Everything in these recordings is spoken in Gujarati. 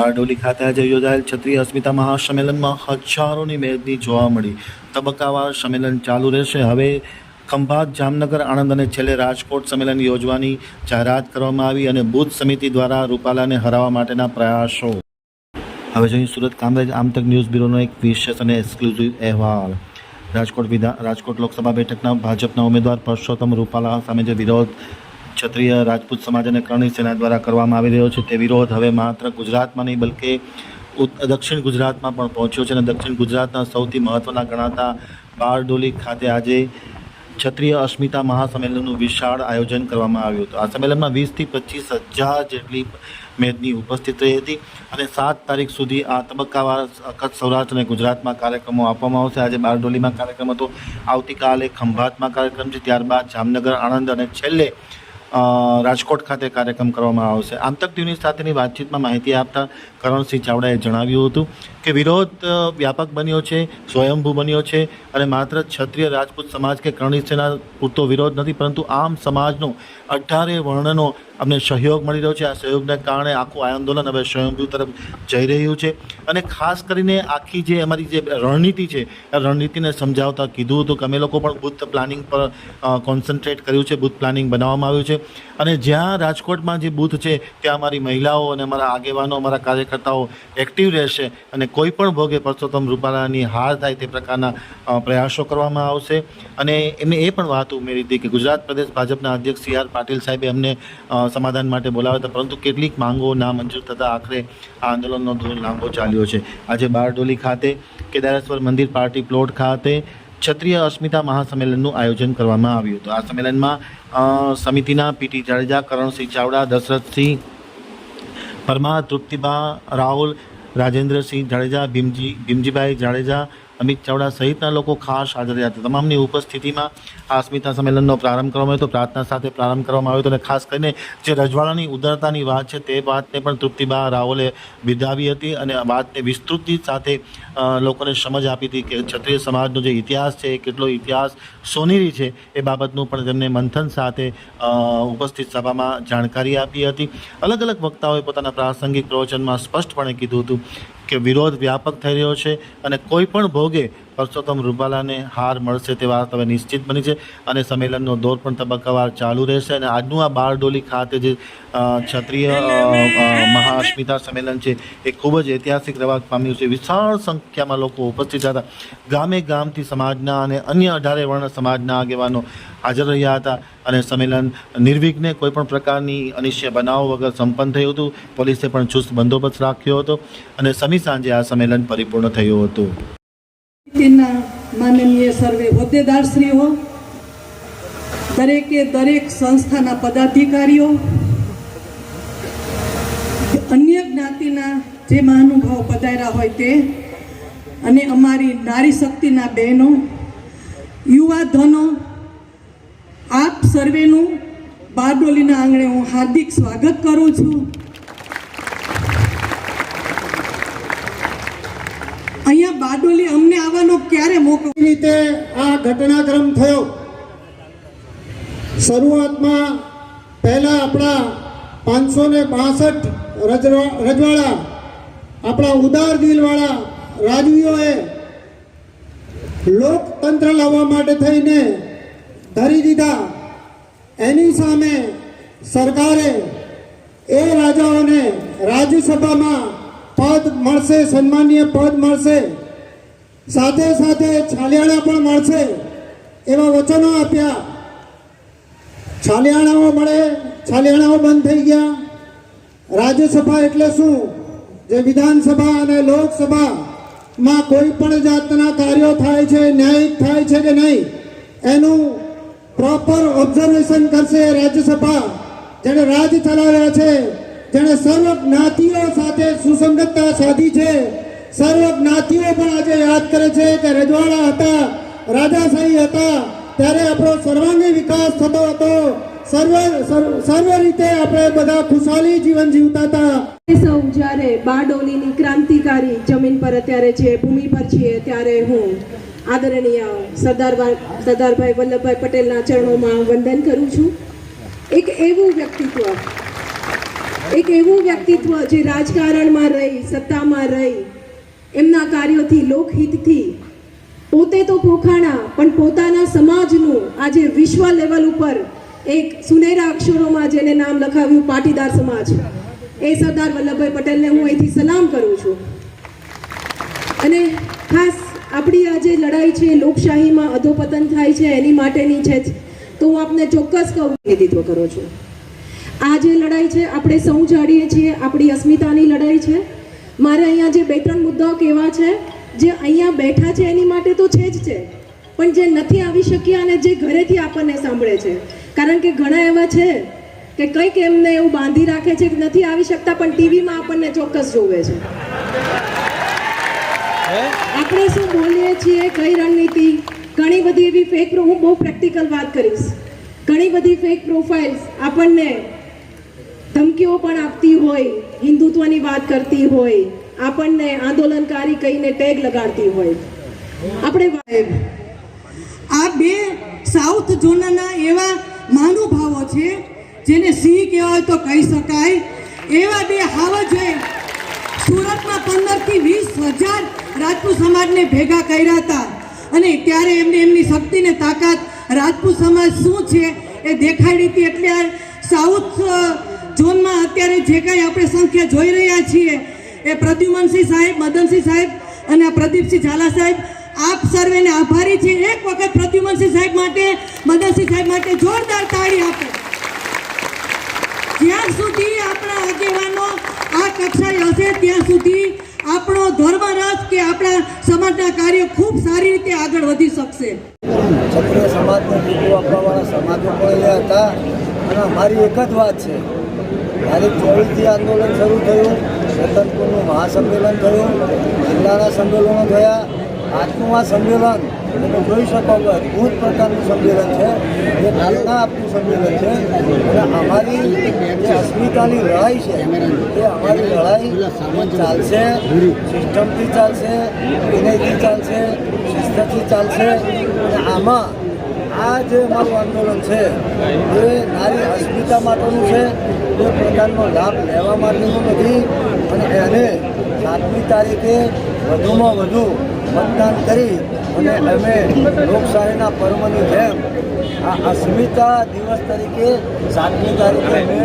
બારડોલી ખાતે આજે યોજાયેલ ક્ષત્રિય અસ્મિતા મહાસંમેલનમાં હજારોની મેદની જોવા મળી. તબક્કાવાર સંમેલન ચાલુ રહેશે. હવે ખંભાત, જામનગર, આણંદ અને છેલ્લે રાજકોટ સંમેલન યોજવાની જાહેરાત કરવામાં આવી અને બુથ સમિતિ દ્વારા રૂપાલાને હરાવવા માટેના પ્રયાસો. હવે જોઈએ સુરત કામરેજ આમતક ન્યૂઝ બ્યુરોનો એક વિશેષ અને એક્સક્લુઝિવ અહેવાલ. રાજકોટ વિધાન રાજકોટ લોકસભા બેઠકના ભાજપના ઉમેદવાર પરસોત્તમ રૂપાલા સામે જે વિરોધ ક્ષત્રિય રાજપૂત સમાજ અને કરણી સેના દ્વારા કરવામાં આવી રહ્યો છે. તે વિરોધ હવે માત્ર ગુજરાતમાં નહીં, બલકે દક્ષિણ ગુજરાતમાં પણ પહોંચ્યો છે અને દક્ષિણ ગુજરાતના સૌથી મહત્ત્વના ગણાતા બારડોલી ખાતે આજે ક્ષત્રિય અસ્મિતા મહાસંમેલનનું વિશાળ આયોજન કરવામાં આવ્યું હતું. આ સંમેલનમાં વીસથી પચીસ હજાર જેટલી મેદની ઉપસ્થિત રહી હતી અને સાત તારીખ સુધી આ તબક્કાવાર કચ્છ સૌરાષ્ટ્ર અને ગુજરાતમાં કાર્યક્રમો આપવામાં આવશે. આજે બારડોલીમાં કાર્યક્રમ હતો. આવતીકાલે ખંભાતમાં કાર્યક્રમ છે. ત્યારબાદ જામનગર, આણંદ અને છેલ્લે રાજકોટ ખાતે કાર્યક્રમ કરવામાં આવશે. આમતક ટીવીની સાથેની વાતચીતમાં માહિતી આપતા કરણસિંહ ચાવડાએ જણાવ્યું હતું કે વિરોધ વ્યાપક બન્યો છે, સ્વયંભૂ બન્યો છે અને માત્ર ક્ષત્રિય રાજપૂત સમાજ કે કરણી સેના પૂરતો વિરોધ નથી, પરંતુ આમ સમાજનો અઢારે વર્ણનો અમને સહયોગ મળી રહ્યો છે. આ સહયોગને કારણે આખું આંદોલન હવે સ્વયંભૂ તરફ જઈ રહ્યું છે અને ખાસ કરીને આખી જે અમારી જે રણનીતિ છે એ રણનીતિને સમજાવતા કીધું હતું કે અમે લોકો પણ બુથ પ્લાનિંગ પર કોન્સન્ટ્રેટ કર્યું છે, બુથ પ્લાનિંગ બનાવવામાં આવ્યું છે. અને જ્યાં રાજકોટમાં જે બુથ છે, ત્યાં અમારી મહિલાઓ અને અમારા આગેવાનો, અમારા કાર્યકર્તાઓ એક્ટિવ રહેશે અને કોઈ પણ ભોગે પરસોત્તમ રૂપાલાની હાર થાય તે પ્રકારના પ્રયાસો કરવામાં આવશે. અને એમને એ પણ વાત ઉમેરી હતી કે ગુજરાત પ્રદેશ ભાજપના અધ્યક્ષ સી આર પાટીલ સાહેબે અમને સમાધાન માટે બોલાવ્યા હતા, પરંતુ કેટલીક માંગો ના મંજૂર થતાં આખરે આ આંદોલનનો ધોર લાંબો ચાલ્યો છે. આજે બારડોલી ખાતે કેદારેશ્વર મંદિર પાર્ટી પ્લોટ ખાતે ક્ષત્રિય અસ્મિતા મહાસંમેલનનું આયોજન કરવામાં આવ્યું હતું. આ સંમેલનમાં સમિતિના પીટી જાડેજા, કરણસિંહ ચાવડા, દશરથસિંહ પરમાર તૃપ્તિબા રાહુલ રાજેન્દ્રસિંહ જાડેજા ભીમજી ભીમજીભાઈ જાડેજા અમિત ચાવડા સહિતના લોકો ખાસ હાજર રહ્યા હતા તમામની ઉપસ્થિતિમાં આ અસ્મિતા સંમેલનનો પ્રારંભ કરવામાં આવ્યો હતો. પ્રાર્થના સાથે પ્રારંભ કરવામાં આવ્યો હતો અને ખાસ કરીને જે રજવાડાની ઉદારતાની વાત છે તે વાતને પણ તૃપ્તિબા રાવલે બિરદાવી હતી અને વાતને વિસ્તૃતિ સાથે લોકોને સમજ આપી હતી કે ક્ષત્રિય સમાજનો જે ઇતિહાસ છે, એ કેટલો ઇતિહાસ સોનેરી છે, એ બાબતનું પણ તેમને મંથન સાથે ઉપસ્થિત સભામાં જાણકારી આપી હતી. અલગ અલગ વક્તાઓએ પોતાના પ્રાસંગિક પ્રવચનમાં સ્પષ્ટપણે કીધું હતું કે વિરોધ વ્યાપક થઈ રહ્યો છે અને કોઈ પણ ભોગે પરસોત્તમ રૂપાલાને હાર મળશે તે વાત હવે નિશ્ચિત બની છે અને સંમેલનનો દોર પણ તબક્કાવાર ચાલુ રહેશે અને આજનું આ બારડોલી ખાતે જે ક્ષત્રિય મહાઅસ્મિતા સંમેલન છે એ ખૂબ જ ઐતિહાસિક રવાજ પામ્યું છે. વિશાળ સંખ્યામાં લોકો ઉપસ્થિત હતા. ગામે ગામથી સમાજના અને અન્ય અઢારે વર્ણ સમાજના આગેવાનો હાજર રહ્યા હતા અને સંમેલન નિર્વિઘ્ને કોઈપણ પ્રકારની અનિશ્ચય બનાવ વગર સંપન્ન થયું હતું. પોલીસે પણ ચુસ્ત બંદોબસ્ત રાખ્યો હતો અને સમી સાંજે આ સંમેલન પરિપૂર્ણ થયું હતું. તેના માનનીય સર્વે હોદ્દેદારશ્રીઓ, દરેકે દરેક સંસ્થાના પદાધિકારીઓ, અન્ય જ્ઞાતિના જે મહાનુભાવો પધાર્યા હોય તે, અને અમારી નારી શક્તિના બહેનો યુવાધનો આપ સર્વેનું બારડોલીના આંગણે હું હાર્દિક સ્વાગત કરું છું. અહીંયા બારડોલી ક્યારે રીતે આ ઘટનાક્રમ થયો. શરૂઆતમાં પહેલા આપણા પાંચસો ને બાસઠ રજવાડા, આપણા ઉદાર દિલવાળા રાજવીઓએ લોકતંત્ર લાવવા માટે થઈને ધરી દીધા. એની સામે સરકારે એ રાજાઓને રાજ્યસભામાં પદ મળશે, સન્માનીય પદ મળશે. સાથે સાથે છાલિયાણા પણ મળશે એવા વચનો આપ્યા. છાલિયાણાઓ મળે, છાલિયાણાઓ બંધ થઈ ગયા. રાજ્યસભા એટલે શું? જે વિધાનસભા અને લોકસભામાં કોઈ પણ જાતના કાર્યો થાય છે, ન્યાયિક થાય છે કે નહીં, એનું પ્રોપર ઓબ્ઝર્વેશન કરશે રાજ્યસભા. જેણે રાજ ચલાવ્યા છે, જેણે સર્વ જ્ઞાતિઓ સાથે સુસંગતતા સાધી છે સર્વ જ્ઞાતિઓ પણ આજે યાદ કરે છે કે રજવાડા હતા, રાજાશાહી હતા, ત્યારે આપણો સર્વાંગી વિકાસ થતો હતો. સર્વ, સર્વ- રીતે આપણે બધા ખુશાલી જીવન જીવતા હતા. જ્યારે બારડોલીની ક્રાંતિકારી જમીન પર અત્યારે છે, ભૂમિ પર છીએ, ત્યારે હું આદરણીય સરદારભાઈ સરદારભાઈ વલ્લભભાઈ પટેલના ચરણોમાં વંદન કરું છું. એક એવું વ્યક્તિત્વ, એક એવું વ્યક્તિત્વ જે રાજકારણમાં રહી, સત્તામાં રહી એમના કાર્યોથી, લોકહિતથી. પોતે તો પોખાણા, પણ પોતાના સમાજનું આજે વિશ્વ લેવલ ઉપર એક સુનેરા અક્ષરોમાં જેને નામ લખાવ્યું પાટીદાર સમાજ. એ સરદાર વલ્લભભાઈ પટેલને હું અહીંથી સલામ કરું છું. અને ખાસ આપણી આ જે લડાઈ છે, લોકશાહીમાં અધોપતન થાય છે, એની માટેની છે. તો હું આપને ચોક્કસ કહું, પ્રતિનિધિત્વ કરો છો. આ જે લડાઈ છે, આપણે સૌ જાણીએ છીએ, આપણી અસ્મિતાની લડાઈ છે. મારે અહીંયા જે બે ત્રણ મુદ્દાઓ કેવા છે જે અહીંયા બેઠા છે એની માટે તો છે જ છે પણ જે નથી આવી શક્યા અને જે ઘરેથી આપણને સાંભળે છે. કારણ કે ઘણા એવા છે કે કંઈક એમને એવું બાંધી રાખે છે કે નથી આવી શકતા પણ ટીવીમાં આપણને ચોક્કસ જોવે છે. આપણે શું બોલીએ છીએ? કઈ રણનીતિ? ઘણી બધી એવી ફેક હું બહુ પ્રેક્ટિકલ વાત કરીશ. ઘણી બધી ફેક પ્રોફાઇલ્સ આપણને ધમકીઓ પણ આપતી હોય, હિન્દુત્વની વાત કરતી હોય, આપણને આંદોલનકારી કહીને ટેગ લગાડતી હોય. આપણે આ બે સાઉથ ઝોનના એવા મહાનુભાવો છે, જેને સિંહ કહેવાય તો કહી શકાય. એવા બે હાવજે સુરતમાં પંદરથી વીસ હજાર રાજપૂત સમાજને ભેગા કર્યા હતા. અને ત્યારે એમને એમની શક્તિને તાકાત રાજપૂત સમાજ શું છે એ દેખાડી હતી. એટલે સાઉથ ઝોનમાં અત્યારે જે કાંઈ આપણે સંખ્યા જોઈ રહ્યા છીએ, એ પ્રદ્યુમનસિંહ સાહેબ, મદનસિંહ સાહેબ અને પ્રદીપસિંહ ઝાલા સાહેબ, આપ સર્વેને આભારી છે. એક વખત પ્રદ્યુમનસિંહ સાહેબ માટે, મદનસિંહ સાહેબ માટે જોરદાર તાળી આપો. જ્યાં સુધી આપણા આગેવાનો આ કક્ષાએ હશે, ત્યાં સુધી આપણો ધર્મરસ કે આપણા સમાજના કાર્ય ખૂબ સારી રીતે આગળ વધી શકશે. ક્ષત્રિય સમાજને ટેકો આપવાવાળા સમાજો પણ હતા. અને અમારી એક જ વાત છે. તારીખ ચોવીસથી આંદોલન શરૂ થયું રતનપુરનું મહાસંમેલન થયું, જિલ્લાના સંમેલનો થયા, આજનું આ સંમેલન, તમે જોઈ શકો કે અદભુત પ્રકારનું સંમેલન છે. એ પ્રેરણા આપતું સંમેલન છે. અને અમારી જે અસ્મિતાની લડાઈ છે, એ અમારી લડાઈ ચાલશે, સિસ્ટમથી ચાલશે, વિનયથી ચાલશે, શિસ્તથી ચાલશે. અને આમાં આ જે અમારું આંદોલન છે, એ નારી અસ્મિતા માટેનું છે. એ પ્રકારનો લાભ લેવા માટેનું નથી. અને એને સાતમી તારીખે વધુમાં વધુ મતદાન કરી અને અમે લોકશાહીના પર્વની જેમ આ અસ્મિતા દિવસ તરીકે સાતમી તારીખે અમે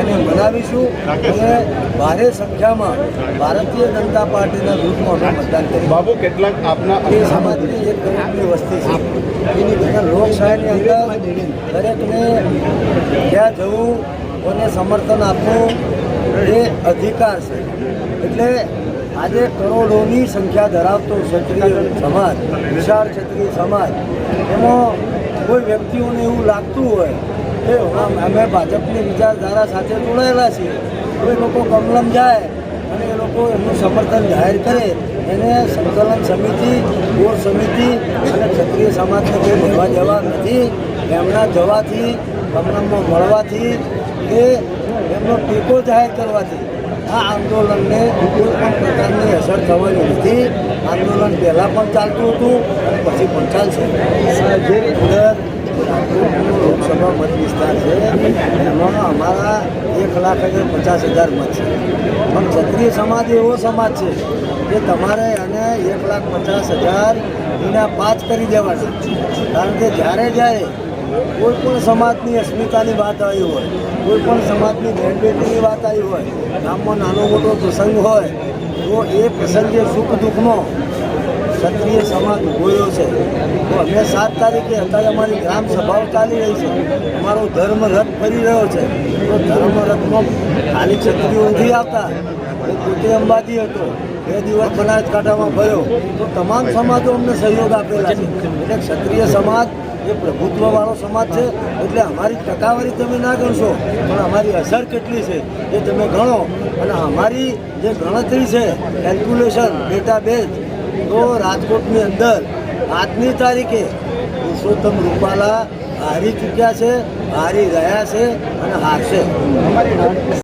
એને મનાવીશું. અને ભારે સંખ્યામાં ભારતીય જનતા પાર્ટીના ગ્રુપમાં અમે મતદાન કરીશું. બાબુ કેટલાક આપના એ સમાજની એક ગરીબની વસ્તી છે. અને લોકશાહીની અંદર દરેકને ક્યાં જવું કોને સમર્થન આપવું એ અધિકાર છે. એટલે આજે કરોડોની સંખ્યા ધરાવતો ક્ષત્રિય સમાજ, વિશાળ ક્ષત્રિય સમાજ, એમાં કોઈ વ્યક્તિઓને એવું લાગતું હોય કે અમે ભાજપની વિચારધારા સાથે જોડાયેલા છીએ કોઈ લોકો કમલમ જાય અને એ લોકો એમનું સમર્થન જાહેર કરે, એને સંકલન સમિતિ, બોર સમિતિ અને ક્ષત્રિય સમાજને કોઈ લેવા દેવા નથી. એમના જવાથી, કમલમમાં મળવાથી કે એમનો ટેકો જાહેર કરવાથી આ આંદોલનને કોઈ પણ પ્રકારની અસર થવાની નથી. આંદોલન પહેલાં પણ ચાલતું હતું અને પછી પણ ચાલશે. અંદર રાજકોટનો લોકસભા મત વિસ્તાર છે, એમાં અમારા એક લાખ અને પચાસ હજાર મત છે. પણ ક્ષત્રિય સમાજ એવો સમાજ છે કે તમારે એને એક લાખ પચાસ હજાર એના પાંચ કરી દેવાના. કારણ કે જ્યારે જ્યારે કોઈ પણ સમાજની અસ્મિતાની વાત આવી હોય કોઈ પણ સમાજની બહેનબેટીની વાત આવી હોય, ગામમાં નાનો મોટો પ્રસંગ હોય, તો એ પ્રસંગે સુખ દુઃખમાં ક્ષત્રિય સમાજ ઊભો રહ્યો છે. તો અમે સાત તારીખે અત્યારે અમારી ગ્રામ સભાઓ ચાલી રહી છે. અમારો ધર્મ રથ ફરી રહ્યો છે. તો ધર્મ રથમાં ખાલી ક્ષત્રિયો નથી આવતા. એ પોતે અંબાજી હતો. બે દિવસ બનાસકાંઠામાં ભર્યો તો તમામ સમાજો અમને સહયોગ આપેલા છે. એટલે ક્ષત્રિય સમાજ એ પ્રભુત્વવાળો સમાજ છે, એટલે અમારી ટકાવારી તમે ના ગણશો, પણ અમારી અસર કેટલી છે એ તમે ગણો. અને અમારી જે ગણતરી છે કેલ્ક્યુલેશન ડેટા બેઝ તો રાજકોટની અંદર આજની તારીખે પુરુષોત્તમ રૂપાલા હારી ચૂક્યા છે, હારી રહ્યા છે અને હારશે.